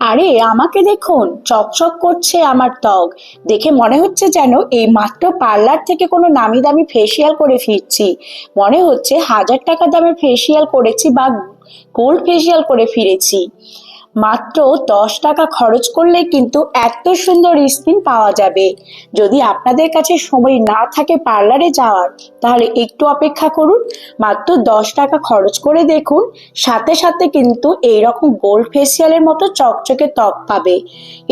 আরে, আমাকে দেখুন, চকচক করছে আমার ত্বক। দেখে মনে হচ্ছে যেন এই মাত্র পার্লার থেকে কোনো নামি দামি ফেসিয়াল করে ফিরছি। মনে হচ্ছে হাজার টাকা দামের ফেসিয়াল করেছি বা গোল্ড ফেসিয়াল করে ফিরেছি। মাত্র দশ টাকা খরচ করলে কিন্তু এত সুন্দর স্কিন পাওয়া যাবে। যদি আপনাদের কাছে সময় না থাকে পার্লারে যাওয়ার, তাহলে একটু অপেক্ষা করুন। মাত্র দশ টাকা খরচ করে দেখুন, সাথে সাথে কিন্তু এইরকম গোল্ড ফেসিয়ালের মতো চকচকে ত্বক পাবে।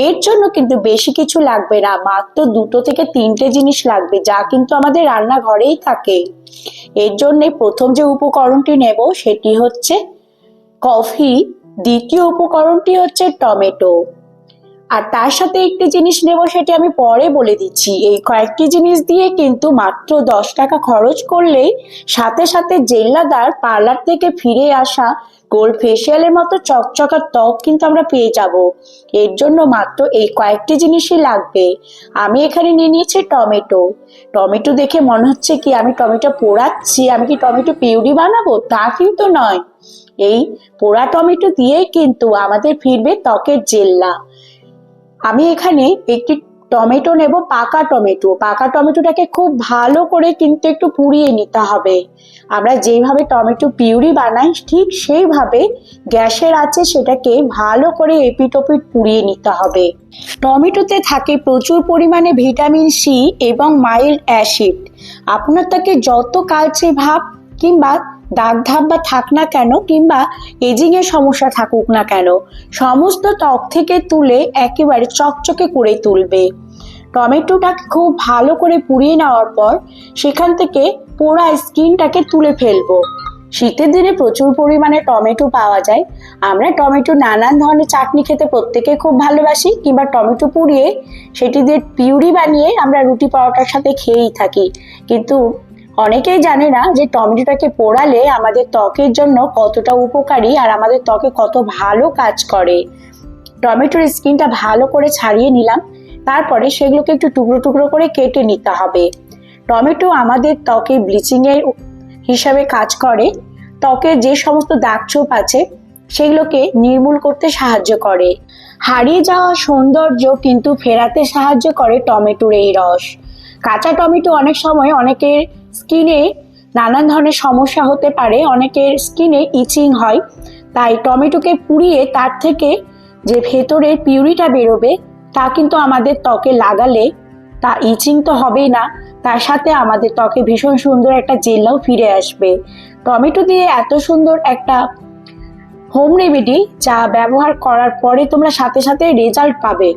এর জন্য কিন্তু বেশি কিছু লাগবে না, মাত্র দুটো থেকে তিনটে জিনিস লাগবে যা কিন্তু আমাদের রান্নাঘরেই থাকে। এর জন্যে প্রথম যে উপকরণটি নেব, সেটি হচ্ছে কফি দ্বিতীয় উপকরণটি হচ্ছে টমেটো। আর তার সাথে একটি জিনিস নেব সেটি আমি পরে বলে দিচ্ছি। এই কয়েকটি জিনিস দিয়ে কিন্তু মাত্র দশ টাকা খরচ করলেই সাথে সাথে জেল্লাদার পার্লার থেকে ফিরে আসা গোল্ড ফেসিয়ালের মতো চকচকা ত্বক কিন্তু আমরা পেয়ে যাব। এর জন্য মাত্র এই কয়েকটি জিনিসই লাগবে। আমি এখানে নিয়ে নিয়েছি টমেটো। টমেটো দেখে মনে হচ্ছে কি আমি টমেটো পোড়াচ্ছি, আমি কি টমেটো পিউরি বানাবো? তা কিন্তু নয়। এই পোড়া টমেটো দিয়েই কিন্তু আমাদের ফিরবে ত্বকের জেল্লা আমি এখানে একটি টমেটো নেব, পাকা টমেটো। পাকা টমেটোটাকে খুব ভালো করে কিন্তু একটু পুড়িয়ে নিতে হবে। আমরা যেইভাবে টমেটো পিউরি বানাই, ঠিক সেইভাবে গ্যাসের আছে সেটাকে ভালো করে এপিটোপিট পুড়িয়ে নিতে হবে। টমেটোতে থাকে প্রচুর পরিমাণে ভিটামিন সি এবং মাইল্ড অ্যাসিড। আপনার তাকে যত কালচে ভাব কিংবা দাগ ধাপ বা থাক না কেন কিংবা এজিং এর সমস্যা থাকুক না কেন, সমস্ত ত্বক থেকে তুলে একেবারে চকচকে করে তুলবে। টমেটোটাকে খুব ভালো করে পুড়িয়ে নেওয়ার পর সেখান থেকে পোড়া স্কিনটাকে তুলে ফেলব। শীতের দিনে প্রচুর পরিমাণে টমেটো পাওয়া যায়। আমরা টমেটো নানান ধরনের চাটনি খেতে প্রত্যেকে খুব ভালোবাসি কিংবা টমেটো পুড়িয়ে সেটি দিয়ে পিউরি বানিয়ে আমরা রুটি পরোটার সাথে খেয়েই থাকি। কিন্তু অনেকেই জানে না যে টমেটোটাকে পোড়ালে আমাদের ত্বকের জন্য কতটা উপকারী আর আমাদের ত্বকে কত ভালো কাজ করে। টমেটোর স্কিনটা ভালো করে ছাড়িয়ে নিলাম, তারপরে সেগুলোকে একটু টুকরো টুকরো করে কেটে নিতে হবে। টমেটো আমাদের ত্বকে ব্লিচিং এর হিসাবে কাজ করে, ত্বকে যে সমস্ত দাগ ছোপ আছে সেগুলোকে নির্মূল করতে সাহায্য করে। হারিয়ে যাওয়া সৌন্দর্য কিন্তু ফেরাতে সাহায্য করে টমেটোর এই রস। কাঁচা টমেটো অনেক সময় অনেকের স্কিনে নানান ধরনের সমস্যা হতে পারে। অনেকের স্কিনে ইচিং হয়। তাই টমেটোকে পুড়িয়ে তার থেকে যে ভেতরের পিউরিটা বেরোবে, তা কিন্তু আমাদের ত্বকে লাগালে তা ইচিং তো হবেই না। তার সাথে আমাদের ত্বকে ভীষণ সুন্দর একটা জেল্লাও ফিরে আসবে। টমেটো দিয়ে এত সুন্দর একটা হোম রেমেডি যা ব্যবহার করার পরে তোমরা সাথে সাথে রেজাল্ট পাবে।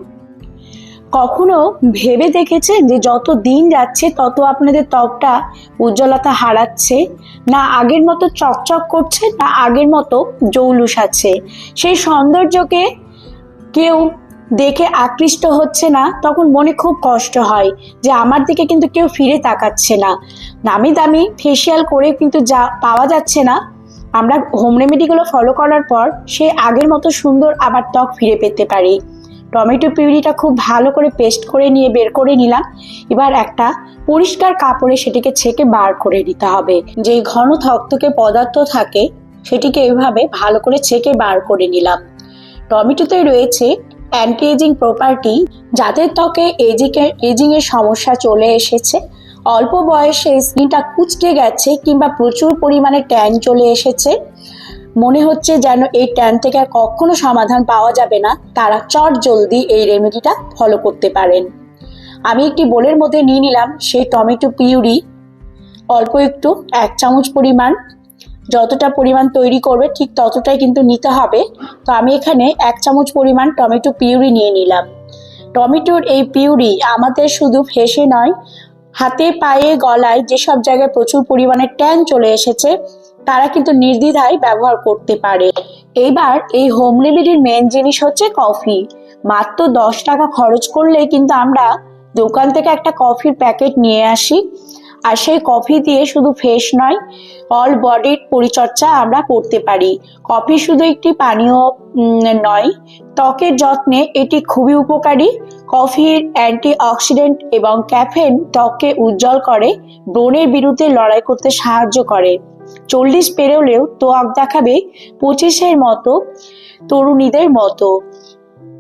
কখনো ভেবে দেখেছেন যে যত দিন যাচ্ছে, তত আপনাদের ত্বকটা উজ্জ্বলতা হারাচ্ছে? না আগের মতো চকচক করছে, না আগের মতো জৌলুস আছে? সেই সৌন্দর্যকে কেউ দেখে আকৃষ্ট হচ্ছে না, তখন মনে খুব কষ্ট হয় যে আমার দিকে কিন্তু কেউ ফিরে তাকাচ্ছে না। নামি দামি ফেসিয়াল করে কিন্তু যা পাওয়া যাচ্ছে না, আমরা হোম রেমেডিগুলো ফলো করার পর সে আগের মতো সুন্দর আবার ত্বক ফিরে পেতে পারি। টমেটো পিউরিটা খুব ভালো করে পেস্ট করে নিয়ে বের করে নিলাম। এবার একটা পরিষ্কার কাপড়ে সেটিকে ছেঁকে বার করে নিতে হবে। যে ঘন থকথকে পদার্থ থাকে, সেটিকে এভাবে ভালো করে ছেঁকে বার করে নিলাম। টমেটোতে রয়েছে অ্যান্টি এজিং প্রপার্টি যাদের ত্বকে এজিকে এজিং এর সমস্যা চলে এসেছে। অল্প বয়সে স্কিনটা কুচকে গেছে কিংবা প্রচুর পরিমাণে ট্যান চলে এসেছে। মনে হচ্ছে যেন এই ট্যান থেকে আর কখনো সমাধান পাওয়া যাবে না। তারা চট জলদি এই রেমেডিটা ফলো করতে পারেন। আমি একটি বোলের মধ্যে নিয়ে নিলাম সেই টমেটো পিউরি। অল্প একটু, এক চামচ পরিমাণ। যতটা পরিমাণ তৈরি করবে ঠিক ততটাই কিন্তু নিতে হবে। তো আমি এখানে এক চামচ পরিমাণ টমেটো পিউরি নিয়ে নিলাম। টমেটোর এই পিউরি আমাদের শুধু ফেসে নয়, হাতে, পায়ে, গলায়, যেসব জায়গায় প্রচুর পরিমাণে ট্যান চলে এসেছে তারা কিন্তু নির্দ্বিধায় ব্যবহার করতে পারে। এবার এই হোম রেমেডির মেন জিনিস হচ্ছে কফি মাত্র দশ টাকা খরচ করলে কিন্তু আমরা দোকান থেকে একটা কফির প্যাকেট নিয়ে আসি। আর সেই কফি দিয়ে শুধু ফেস নয় অল বডির পরিচর্যা আমরা করতে পারি। কফি শুধু একটি পানীয় নয়, ত্বকের যত্নে এটি খুবই উপকারী। কফির অ্যান্টি অক্সিডেন্ট এবং ক্যাফেন ত্বককে উজ্জ্বল করে, ব্রণের বিরুদ্ধে লড়াই করতে সাহায্য করে। চল্লিশ পেরোলেও ত্বক দেখাবে পঁচিশের মতো তরুণীদের মতো।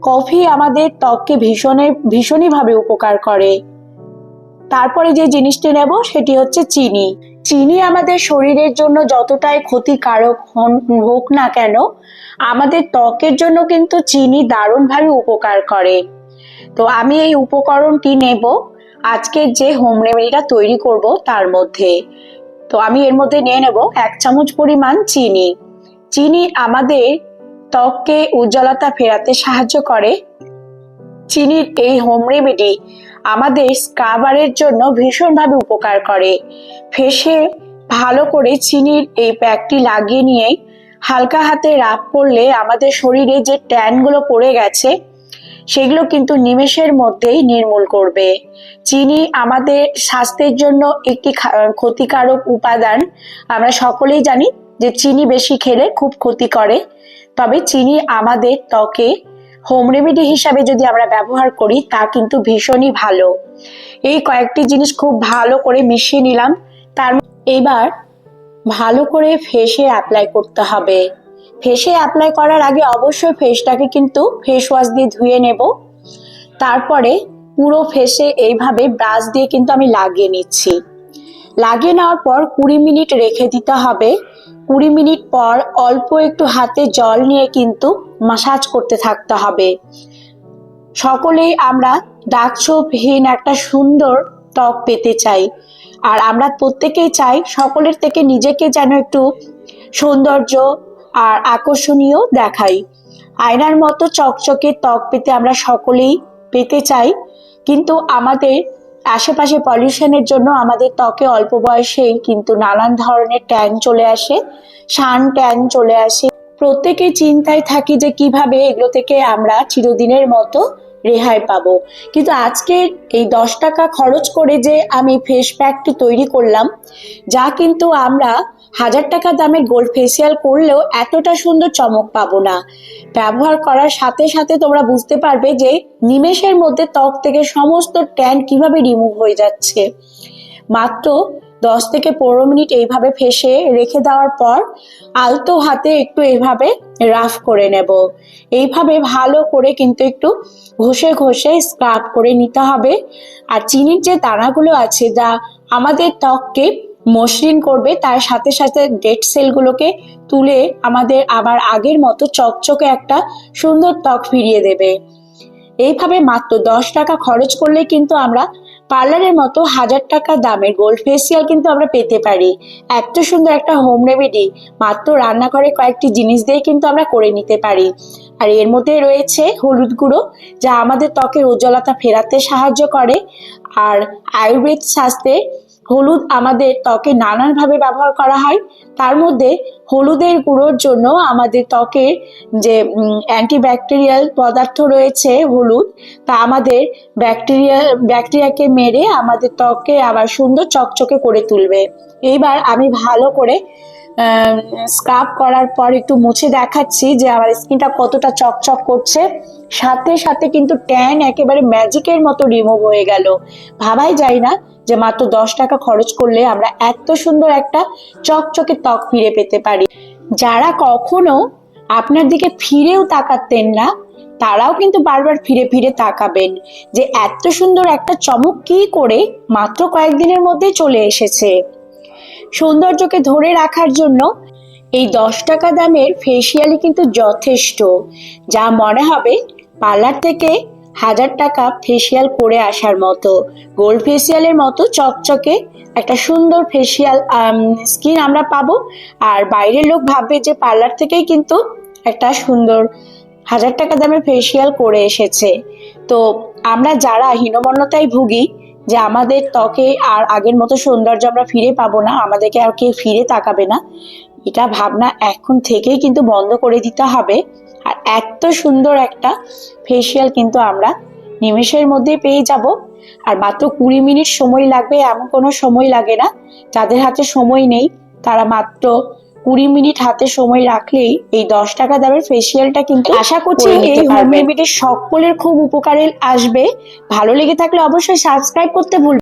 কফি আমাদের ত্বককে ভীষণে ভীষণইভাবে উপকার করে। তারপরে যে জিনিসটি নেব সেটি হচ্ছে চিনি। চিনি আমাদের শরীরের জন্য যতটাই ক্ষতিকারক হোক না কেন, আমাদের ত্বকের জন্য কিন্তু চিনি দারুণভাবে উপকার করে। তো আমি এই উপকরণটি নেব। আজকের যে হোম রেমেডিটা তৈরি করব তার মধ্যে। তো আমি এর মধ্যে নিয়ে নেব এক চামচ পরিমাণ চিনি। চিনি আমাদের ত্বককে উজ্জ্বলতা ফেরাতে সাহায্য করে। চিনির এই হোম রেমেডি আমাদের স্কাবারের জন্য ভীষণভাবে উপকার করে। ফেসে ভালো করে চিনির এই প্যাকটি লাগিয়ে নিয়ে হালকা হাতে রাব করলে আমাদের শরীরে যে ট্যানগুলো পড়ে গেছে সেগুলো কিন্তু নিমেষের মধ্যেই নির্মূল করবে। চিনি আমাদের স্বাস্থ্যের জন্য একটি ক্ষতিকারক উপাদান। আমরা সকলেই জানি যে চিনি বেশি খেলে খুব ক্ষতি করে। তবে চিনি আমাদের ত্বকে হোম রেমেডি হিসাবে যদি আমরা ব্যবহার করি, তা কিন্তু ভীষণই ভালো। এই কয়েকটি জিনিস খুব ভালো করে মিশিয়ে নিলাম। তার এবার ভালো করে ফেসে অ্যাপ্লাই করতে হবে। ফেসে অ্যাপ্লাই করার আগে অবশ্যই ফেসটাকে কিন্তু ফেস ওয়াশ দিয়ে ধুয়ে নেব। তারপরে পুরো ফেসে এইভাবে ব্রাশ দিয়ে কিন্তু আমি লাগিয়ে নিচ্ছি। লাগিয়ে নেওয়ার পর কুড়ি মিনিট রেখে দিতে হবে। কুড়ি মিনিট পর অল্প একটু হাতে জল নিয়ে কিন্তু মাসাজ করতে থাকতে হবে। সকলেই আমরা দাগ ছোপহীন একটা সুন্দর ত্বক পেতে চাই। আর আমরা প্রত্যেকেই চাই সকলের থেকে নিজেকে যেন একটু সৌন্দর্য আর আকর্ষণীয় দেখাই। আয়নার মতো চকচকে ত্বক পেতে আমরা সকলেই পেতে চাই, কিন্তু আমাদের আশেপাশে পলিউশনের জন্য আমাদের ত্বকে অল্প বয়সেই কিন্তু নানান ধরনের ট্যান চলে আসে সান ট্যান চলে আসে। প্রত্যেকে চিন্তায় থাকি যে কীভাবে এগুলো থেকে আমরা চিরদিনের মতো রেহাই পাবো। কিন্তু আজকে এই দশ টাকা খরচ করে যে আমি ফেস প্যাকটি তৈরি করলাম, যা কিন্তু আমরা হাজার টাকা দামের গোল্ড ফেসিয়াল করলেও এতটা সুন্দর চমক পাবো না। ব্যবহার করার সাথে সাথে তোমরা বুঝতে পারবে যে নিমেষের মধ্যে ত্বক থেকে সমস্ত ট্যান কীভাবে রিমুভ হয়ে যাচ্ছে। মাত্র দশ থেকে পনেরো মিনিট এইভাবে ফেসে রেখে দেওয়ার পর আলতো হাতে একটু এইভাবে রাফ করে নেব। এইভাবে ভালো করে কিন্তু একটু ঘষে ঘষে স্ক্রাব করে নিতে হবে। আর চিনির যে দানাগুলো আছে যা আমাদের ত্বককে মসৃণ করবে, তার সাথে সাথে ডেড সেলগুলোকে তুলে আমাদের আবার আগের মতো চকচকে একটা সুন্দর ত্বক ফিরিয়ে দেবে। এইভাবে মাত্র দশ টাকা খরচ করলে কিন্তু আমরা পার্লারের মতো হাজার টাকা দামের গোল্ড ফেসিয়াল কিন্তু আমরা পেতে পারি। এত সুন্দর একটা হোম রেমেডি মাত্র রান্নাঘরে কয়েকটি জিনিস দিয়ে কিন্তু আমরা করে নিতে পারি। আর এর মধ্যে রয়েছে হলুদ গুঁড়ো, যা আমাদের ত্বকের উজ্জ্বলতা ফেরাতে সাহায্য করে। আর আয়ুর্বেদ শাস্ত্রে হলুদ আমাদের ত্বকে নানানভাবে ব্যবহার করা হয়। তার মধ্যে হলুদের গুঁড়োর জন্য আমাদের ত্বকে যে অ্যান্টিব্যাকটেরিয়াল পদার্থ রয়েছে হলুদ, তা আমাদের ব্যাকটেরিয়া ব্যাকটেরিয়াকে মেরে আমাদের ত্বকে আবার সুন্দর চকচকে করে তুলবে। এইবার আমি ভালো করে স্ক্রাব করার পর একটু মুছে দেখাচ্ছি যে আমার স্কিনটা কতটা চকচক করছে। সাথে সাথে কিন্তু ট্যান একেবারে ম্যাজিকের মতো রিমুভ হয়ে গেল। ভাবাই যায় না যে মাত্র দশ টাকা খরচ করলে আমরা এত সুন্দর একটা চকচকে ত্বক ফিরে পেতে পারি। যারা কখনো আপনার দিকে ফিরেও তাকাতেন না, তারাও কিন্তু বারবার ফিরে ফিরে তাকাবেন যে এত সুন্দর একটা চমক কি করে মাত্র কয়েকদিনের মধ্যে চলে এসেছে। সৌন্দর্যকে ধরে রাখার জন্য এই দশ টাকা দামের ফেসিয়ালই কিন্তু যথেষ্ট, যা মনে হবে পার্লার থেকে হাজার টাকা ফেসিয়াল করে আসার মতো। গোল্ড ফেসিয়ালের মতো চকচকে একটা সুন্দর ফেসিয়াল স্কিন আমরা পাবো। আর বাইরের লোক ভাববে যে পার্লার থেকেই কিন্তু একটা সুন্দর হাজার টাকা দামের ফেসিয়াল করে এসেছে। তো আমরা যারা হীনমন্যতায় ভুগি যে আমাদের ত্বকে আর আগের মতো সৌন্দর্য আমরা ফিরে পাবো না, আমাদেরকে আর কেউ ফিরে তাকাবে না। এটা ভাবনা এখন থেকেই কিন্তু বন্ধ করে দিতে হবে। আর এত সুন্দর একটা ফেসিয়াল কিন্তু আমরা নিমেষের মধ্যে পেয়ে যাব। আর মাত্র কুড়ি মিনিট সময় লাগবে, এমন কোনো সময় লাগে না। যাদের হাতে সময় নেই, তারা মাত্র কুড়ি মিনিট হাতে সময় রাখলেই এই দশ টাকা দামের ফেসিয়ালটা কিন্তু আশা করছি এই হোম। রেমেডি সকলের খুব উপকারে আসবে ভালো লেগে থাকলে অবশ্যই সাবস্ক্রাইব করতে ভুলবেন